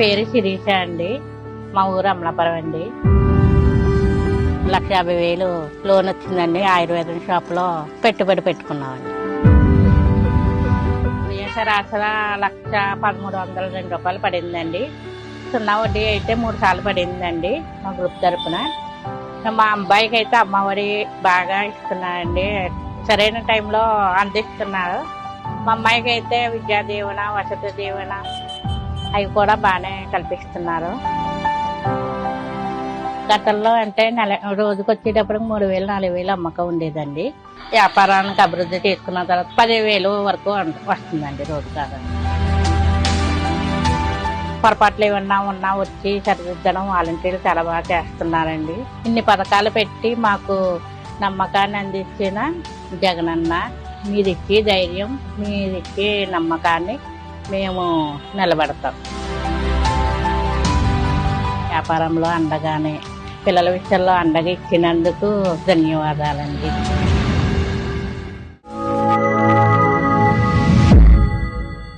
పేరు శిరీష అండి. మా ఊరు అమలాపురం అండి. లక్ష యాభై వేలు లోన్ వచ్చిందండి. ఆయుర్వేదం షాప్లో పెట్టుబడి పెట్టుకున్నామండి. సరాసర లక్ష పదమూడు వందల రెండు రూపాయలు పడిందండి. సున్నా వడ్డీ అయితే మూడు సార్లు పడిందండి మా గ్రూప్ తరపున. మా అబ్బాయికి అయితే అమ్మఒడి బాగా ఇస్తున్నారండి. సరైన టైంలో అందిస్తున్నారు. మా అమ్మాయికి అయితే విద్యా దీవెన వసతి దీవెన అవి కూడా బాగానే కల్పిస్తున్నారు. గతంలో అంటే నెల రోజుకి వచ్చేటప్పుడు మూడు వేలు నాలుగు వేలు అమ్మకం ఉండేదండి. వ్యాపారానికి అభివృద్ధి చేసుకున్న తర్వాత పదివేలు వరకు వస్తుందండి రోజు కాదు. పొరపాట్లు ఏమన్నా ఉన్నా వచ్చి సరిదిద్దడం వాలంటీర్లు చాలా బాగా చేస్తున్నారండి. ఇన్ని పథకాలు పెట్టి మాకు నమ్మకాన్ని అందించిన జగనన్న మీదిచ్చి ధైర్యం మీరిచ్చి నమ్మకాన్ని మేము నిలబడతాం. వ్యాపారంలో అండగానే పిల్లల విషయంలో అండగా ఇచ్చినందుకు ధన్యవాదాలండి.